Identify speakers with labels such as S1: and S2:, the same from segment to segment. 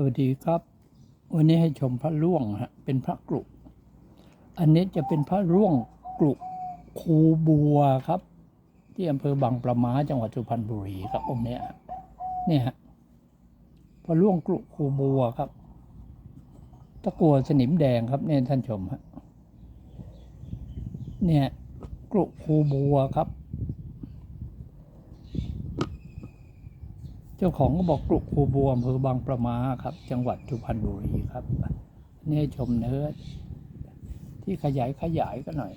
S1: สวัสดีครับ วันนี้ให้ชมพระร่วงฮะเป็นพระกรุอันนี้จะเป็นพระร่วงกรุคูบัวครับ ที่อำเภอบางประมาจังหวัดสุพรรณบุรีครับองค์เนี้ยเนี่ยฮะพระร่วงกรุคูบัวครับ ตะกัวสนิมแดงครับเนี่ยท่านชมฮะเนี่ยกรุคูบัวครับ เจ้าของก็บอกกรุกคูบัวอำเภอบางประมาครับ จังหวัดสุพรรณบุรีครับนี่ชมเนื้อที่ขยายขยายก็หน่อย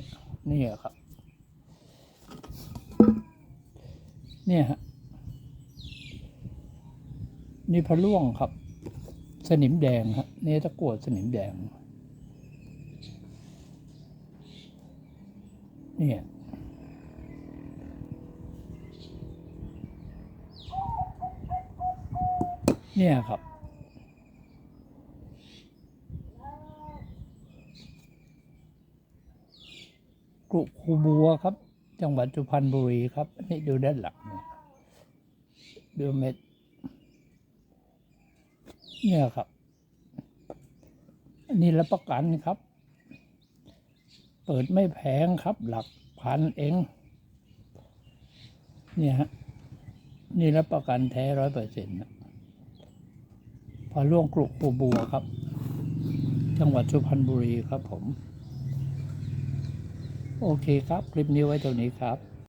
S1: นี่ครับ เนี่ยฮะนี่พระล่วงครับ สนิมแดงครับนี่ตะกวดสนิมแดง เนี่ย เนี่ยครับ กรุคูบัวครับ จังหวัดสุพรรณบุรีครับ นี่ดูด้านหลังเนี่ยดูเม็ด เนี่ยครับ อันนี้รับประกันครับ เปิดไม่แพงครับ หลักพันเอง เนี่ยฮะ นี่รับประกันแท้ร้อยเปอร์เซ็นต์ พะล่วงกรุกปูบัวครับ จังหวัดสุพรรณบุรีครับผม โอเคครับ คลิปนี้ไว้เท่านี้ครับ